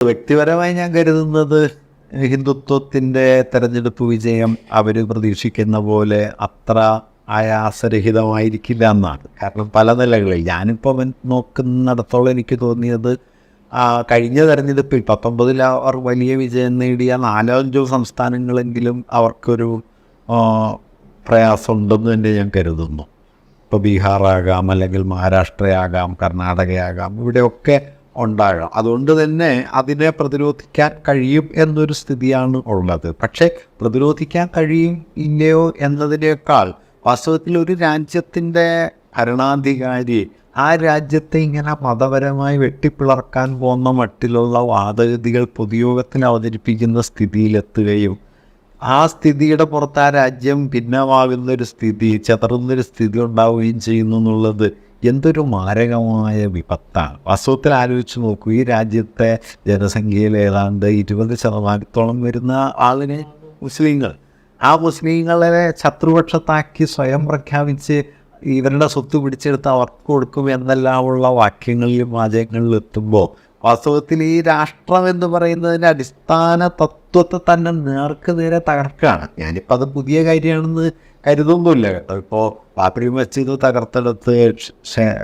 വ്യക്തിപരമായി ഞാൻ കരുതുന്നത് ഹിന്ദുത്വത്തിന്റെ തെരഞ്ഞെടുപ്പ് വിജയം അവർ പ്രതീക്ഷിക്കുന്ന പോലെ അത്ര ആയാസരഹിതമായിരിക്കില്ല എന്നാണ്. കാരണം പല നിലകളിൽ ഞാനിപ്പോൾ നോക്കുന്നിടത്തോളം എനിക്ക് തോന്നിയത് കഴിഞ്ഞ തെരഞ്ഞെടുപ്പിൽ പത്തൊമ്പതിൽ അവർ വലിയ വിജയം നേടിയ നാലോ അഞ്ചോ സംസ്ഥാനങ്ങളെങ്കിലും അവർക്കൊരു പ്രയാസമുണ്ടെന്ന് തന്നെ ഞാൻ കരുതുന്നു. ഇപ്പോൾ ബീഹാറാകാം അല്ലെങ്കിൽ മഹാരാഷ്ട്രയാകാം കർണാടകയാകാം ഇവിടെയൊക്കെ ഉണ്ടാകാം അതുകൊണ്ട് തന്നെ അതിനെ പ്രതിരോധിക്കാൻ കഴിയും എന്നൊരു സ്ഥിതിയാണ് ഉള്ളത്. പക്ഷേ പ്രതിരോധിക്കാൻ കഴിയും ഇല്ലയോ എന്നതിനേക്കാൾ വാസ്തവത്തിൽ ഒരു രാജ്യത്തിന്റെ ഭരണാധികാരി ആ രാജ്യത്തെ ഇങ്ങനെ മതപരമായി വെട്ടിപ്പിളർക്കാൻ പോകുന്ന മട്ടിലുള്ള വാദഗതികൾ പൊതുയോഗത്തിൽ അവതരിപ്പിക്കുന്ന സ്ഥിതിയിലെത്തുകയും ആ സ്ഥിതിയുടെ പുറത്ത് ആ രാജ്യം ഭിന്നമാകുന്നൊരു സ്ഥിതി ചതറുന്നൊരു സ്ഥിതി ഉണ്ടാവുകയും ചെയ്യുന്നു എന്നുള്ളത് എന്തൊരു മാരകമായ വിപത്താണ്. വാസ്തവത്തിൽ ആലോചിച്ച് നോക്കൂ ഈ രാജ്യത്തെ ജനസംഖ്യയിൽ ഏതാണ്ട് ഇരുപത് ശതമാനത്തോളം വരുന്ന ആളിനെ മുസ്ലിങ്ങൾ. ആ മുസ്ലിങ്ങളെ ശത്രുപക്ഷത്താക്കി സ്വയം പ്രഖ്യാപിച്ച് ഇവരുടെ സ്വത്ത് പിടിച്ചെടുത്ത് അവർക്ക് കൊടുക്കും എന്നെല്ലാമുള്ള വാക്യങ്ങളിലും വാചകങ്ങളിലും എത്തുമ്പോൾ വാസ്തവത്തിൽ ഈ രാഷ്ട്രം എന്ന് പറയുന്നതിന്റെ അടിസ്ഥാന തത്വത്തെ തന്നെ നേർക്ക് നേരെ തകർക്കുകയാണ് ഞാനിപ്പോൾ അത് പുതിയ കാര്യമാണെന്ന് കരുതൊന്നുമില്ല കേട്ടോ. ഇപ്പോൾ ബാബ്രി മസ്ജിദ് തകർത്തെടുത്ത്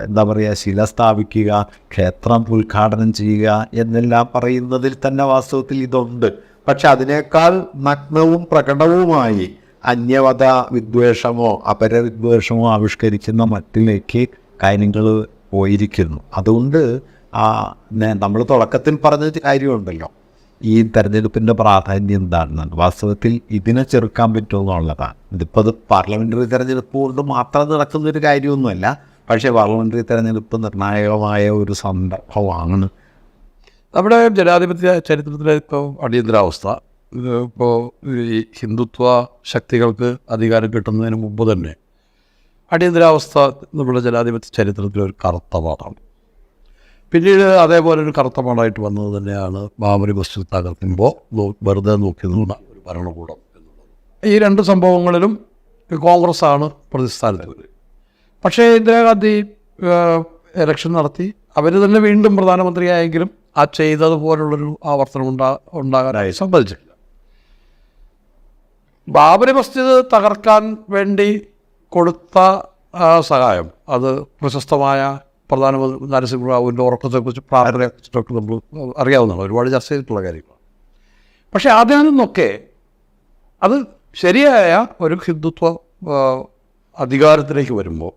എന്താ പറയുക ശില സ്ഥാപിക്കുക ക്ഷേത്രം ഉദ്ഘാടനം ചെയ്യുക എന്നെല്ലാം പറയുന്നതിൽ തന്നെ വാസ്തവത്തിൽ ഇതുണ്ട്. പക്ഷെ അതിനേക്കാൾ നഗ്നവും പ്രകടവുമായി അന്യവത വിദ്വേഷമോ അപരവിദ്വേഷമോ ആവിഷ്കരിക്കുന്ന മറ്റിലേക്ക് കാര്യങ്ങൾ പോയിരിക്കുന്നു. അതുകൊണ്ട് ആ നമ്മൾ തുടക്കത്തിൽ പറഞ്ഞ കാര്യമുണ്ടല്ലോ. ഈ തെരഞ്ഞെടുപ്പിന്റെ പ്രാധാന്യം എന്താണെന്നാണ്. വാസ്തവത്തിൽ ഇതിനെ ചെറുക്കാൻ പറ്റുമെന്നുള്ളതാണ് ഇതിപ്പോൾ അത് പാർലമെന്ററി തെരഞ്ഞെടുപ്പ് കൊണ്ട് മാത്രം നടക്കുന്നൊരു കാര്യമൊന്നുമല്ല. പക്ഷേ പാർലമെന്ററി തെരഞ്ഞെടുപ്പ് നിർണായകമായ ഒരു സന്ദർഭമാണ്. നമ്മുടെ ജനാധിപത്യ ചരിത്രത്തിലെ ഇപ്പോൾ അടിയന്തരാവസ്ഥ ഇപ്പോൾ ഈ ഹിന്ദുത്വ ശക്തികൾക്ക് അധികാരം കിട്ടുന്നതിന് മുമ്പ് തന്നെ അടിയന്തരാവസ്ഥ നമ്മുടെ ജനാധിപത്യ ചരിത്രത്തിലെ ഒരു കറുത്ത പാടാണ് പിന്നീട് അതേപോലെ ഒരു കറുത്ത പാടായിട്ട് വന്നത് തന്നെയാണ് ബാബരി മസ്ജിദ് തകർക്കുമ്പോൾ വെറുതെ നോക്കി നിന്ന ഒരു ഭരണകൂടം എന്നുള്ളത്. ഈ രണ്ട് സംഭവങ്ങളിലും കോൺഗ്രസ്സാണ് പ്രതിസ്ഥാനത്ത്. പക്ഷേ ഇന്ദിരാഗാന്ധി ഇലക്ഷൻ നടത്തി അവർ തന്നെ വീണ്ടും പ്രധാനമന്ത്രിയായെങ്കിലും ആ ചെയ്തതുപോലുള്ളൊരു ആവർത്തനം ഉണ്ടാ ഉണ്ടാകാനായി സമ്മതിച്ചില്ല ബാബരി മസ്ജിദ് തകർക്കാൻ വേണ്ടി കൊടുത്ത സഹായം അത് പ്രശസ്തമായ പ്രധാനമന്ത്രി നരസിംഹറാവുവിന്റെ ഉറക്കത്തെക്കുറിച്ച് പ്രാർത്ഥനയെക്കുറിച്ചൊക്കെ നമ്മൾ അറിയാവുന്നതാണ്. ഒരുപാട് ചർച്ച ചെയ്തിട്ടുള്ള കാര്യങ്ങളാണ്. പക്ഷേ അതിൽ നിന്നൊക്കെ അത് ശരിയായ ഒരു ഹിന്ദുത്വ അധികാരത്തിലേക്ക് വരുമ്പോൾ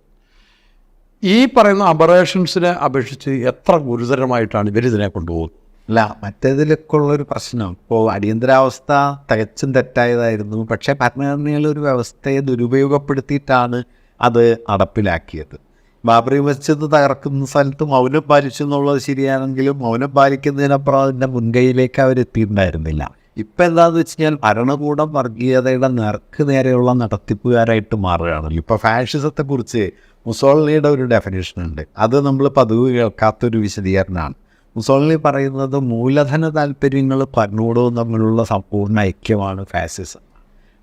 ഈ പറയുന്ന അബറേഷൻസിനെ അപേക്ഷിച്ച് എത്ര ഗുരുതരമായിട്ടാണ് ഇവരിതിനെ കൊണ്ടുപോകുന്നത്? അല്ല മറ്റേതിലൊക്കെ ഉള്ളൊരു പ്രശ്നം. ഇപ്പോൾ അടിയന്തരാവസ്ഥ തികച്ചും തെറ്റായതായിരുന്നു. പക്ഷേ ഭരണഘടനയിലൊരു വ്യവസ്ഥയെ ദുരുപയോഗപ്പെടുത്തിയിട്ടാണ് അത് നടപ്പിലാക്കിയത്. ബാബറി മസ്ജിദ് തകർക്കുന്ന സ്ഥലത്ത് മൗനം പാലിച്ചു എന്നുള്ളത് ശരിയാണെങ്കിലും മൗനം പാലിക്കുന്നതിനപ്പുറം അതിന്റെ മുൻകൈയിലേക്ക് അവരെത്തിയിട്ടുണ്ടായിരുന്നില്ല ഇപ്പം എന്താണെന്ന് വെച്ച് കഴിഞ്ഞാൽ ഭരണകൂടം വർഗീയതയുടെ നേർക്ക് നേരെയുള്ള നടത്തിപ്പുകാരായിട്ട് മാറുകയാണല്ലോ. ഇപ്പോൾ ഫാഷിസത്തെക്കുറിച്ച് മുസോളിനിയുടെ ഒരു ഡെഫിനേഷൻ ഉണ്ട്. അത് നമ്മൾ പതിവ് കേൾക്കാത്തൊരു വിശദീകരണമാണ്. മുസോളിനി പറയുന്നത് മൂലധന താല്പര്യങ്ങൾ ഭരണകൂടവും തമ്മിലുള്ള സമ്പൂർണ ഐക്യമാണ് ഫാസിസം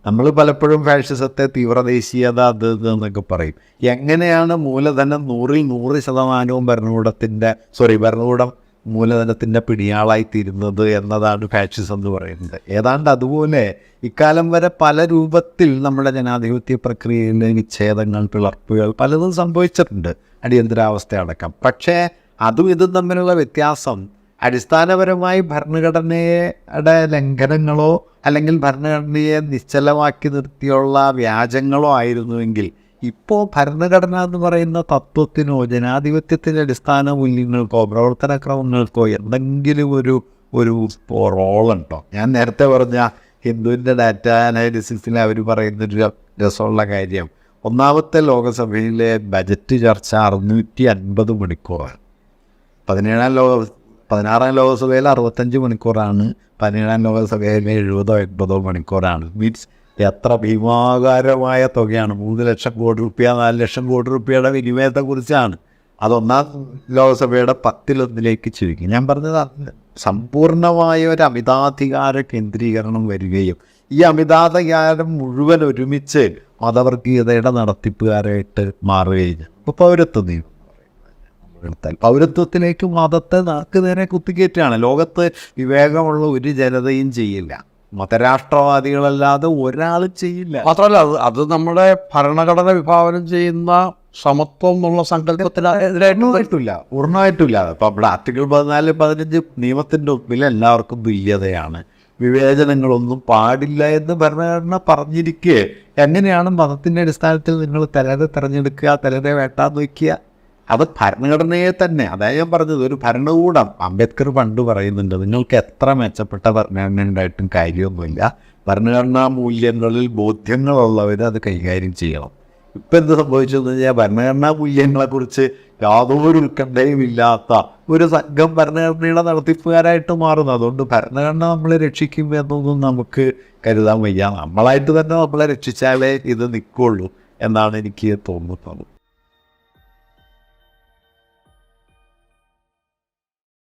നമ്മൾ പലപ്പോഴും ഫാഷിസത്തെ തീവ്രദേശീയത അത് എന്നൊക്കെ പറയും. എങ്ങനെയാണ് മൂലധനം നൂറിൽ നൂറ് ശതമാനവും ഭരണകൂടത്തിന്റെ സോറി ഭരണകൂടം മൂലധനത്തിന്റെ പിടിയാളായിത്തീരുന്നത് എന്നതാണ് ഫാഷിസം എന്ന് പറയുന്നത്. ഏതാണ്ട് അതുപോലെ ഇക്കാലം വരെ പല രൂപത്തിൽ നമ്മുടെ ജനാധിപത്യ പ്രക്രിയയിലെ വിച്ഛേദങ്ങൾ പിളർപ്പുകൾ പലതും സംഭവിച്ചിട്ടുണ്ട്. അടിയന്തരാവസ്ഥ അടക്കം പക്ഷേ അതും ഇതും തമ്മിലുള്ള വ്യത്യാസം അടിസ്ഥാനപരമായി ഭരണഘടനയുടെ ലംഘനങ്ങളോ അല്ലെങ്കിൽ ഭരണഘടനയെ നിശ്ചലമാക്കി നിർത്തിയുള്ള വ്യാജങ്ങളോ ആയിരുന്നുവെങ്കിൽ ഇപ്പോൾ ഭരണഘടന എന്ന് പറയുന്ന തത്വത്തിനോ ജനാധിപത്യത്തിന്റെ അടിസ്ഥാന മൂല്യങ്ങൾക്കോ പ്രവർത്തനക്രമങ്ങൾക്കോ എന്തെങ്കിലും ഒരു ഒരു റോളുണ്ടോ ഞാൻ നേരത്തെ പറഞ്ഞ ഹിന്ദുവിന്റെ ഡാറ്റ അനാലിസിസിൽ അവർ പറയുന്നൊരു രസമുള്ള കാര്യം. ഒന്നാമത്തെ ലോകസഭയിലെ ബജറ്റ് ചർച്ച അറുന്നൂറ്റി അൻപത് മണിക്കൂറാണ്. പതിനേഴാം ലോക പതിനാറാം ലോകസഭയിൽ അറുപത്തഞ്ച് മണിക്കൂറാണ് പതിനേഴാം ലോകസഭയിൽ എഴുപതോ എൺപതോ മണിക്കൂറാണ്. മീൻസ് എത്ര ഭീമാകാരമായ തുകയാണ്. മൂന്ന് ലക്ഷം കോടി റുപ്യ നാല് ലക്ഷം കോടി റുപ്യയുടെ വിനിമയത്തെക്കുറിച്ചാണ്. അതൊന്നാം ലോകസഭയുടെ പത്തിലൊന്നിലേക്ക് ചുരുക്കി. ഞാൻ പറഞ്ഞത് സമ്പൂർണമായ ഒരു അമിതാധികാര കേന്ദ്രീകരണം വരികയും ഈ അമിതാധികാരം മുഴുവൻ ഒരുമിച്ച് മതവർഗീയതയുടെ നടത്തിപ്പുകാരായിട്ട് മാറുകയും. ഇപ്പോൾ പൗരത്വ നിയമം. എടുത്താൽ. പൗരത്വത്തിലേക്ക് മതത്തെ നാക്ക് നേരെ കുത്തിക്കയറ്റുകയാണ്. ലോകത്ത് വിവേകമുള്ള ഒരു ജനതയും ചെയ്യില്ല. മതരാഷ്ട്രവാദികളല്ലാതെ ഒരാൾ ചെയ്യില്ല. മാത്രമല്ല അത് അത് നമ്മുടെ ഭരണഘടന വിഭാവനം ചെയ്യുന്ന സമത്വം എന്നുള്ള സങ്കല്പത്തിനെതിരായിട്ട് പൂർണമായിട്ടില്ല ഇപ്പം നമ്മുടെ ആർട്ടിക്കിൾ പതിനാല് പതിനഞ്ച് നിയമത്തിന്റെ ഒപ്പിൽ എല്ലാവർക്കും തുല്യതയാണ്. വിവേചനങ്ങളൊന്നും പാടില്ല എന്ന് ഭരണഘടന പറഞ്ഞിരിക്കെ. എങ്ങനെയാണ് മതത്തിന്റെ അടിസ്ഥാനത്തിൽ നിങ്ങൾ തലരെ തിരഞ്ഞെടുക്കുക തലരെ വേട്ടാന്ന് വയ്ക്കുക അത് ഭരണഘടനയെ തന്നെ അതായത് ഞാൻ പറഞ്ഞത് ഒരു ഭരണകൂടം. അംബേദ്കർ പണ്ട് പറയുന്നുണ്ട് നിങ്ങൾക്ക് എത്ര മെച്ചപ്പെട്ട ഭരണഘടന ഉണ്ടായിട്ടും കാര്യമൊന്നുമില്ല. ഭരണഘടനാ മൂല്യങ്ങളിൽ ബോധ്യങ്ങളുള്ളവർ അത് കൈകാര്യം ചെയ്യണം. ഇപ്പം എന്ത് സംഭവിച്ചെന്ന് കഴിഞ്ഞാൽ ഭരണഘടനാ മൂല്യങ്ങളെക്കുറിച്ച് യാതൊരു ഉത്കണ്ഠയും ഇല്ലാത്ത ഒരു സംഘം ഭരണഘടനയുടെ നടത്തിപ്പുകാരായിട്ട് മാറുന്നു. അതുകൊണ്ട് ഭരണഘടന നമ്മളെ രക്ഷിക്കും എന്നൊന്നും നമുക്ക് കരുതാൻ വയ്യ. നമ്മളായിട്ട് തന്നെ നമ്മളെ രക്ഷിച്ചാലേ ഇത് നിൽക്കുള്ളൂ എന്നാണ് എനിക്ക് തോന്നുന്നത്.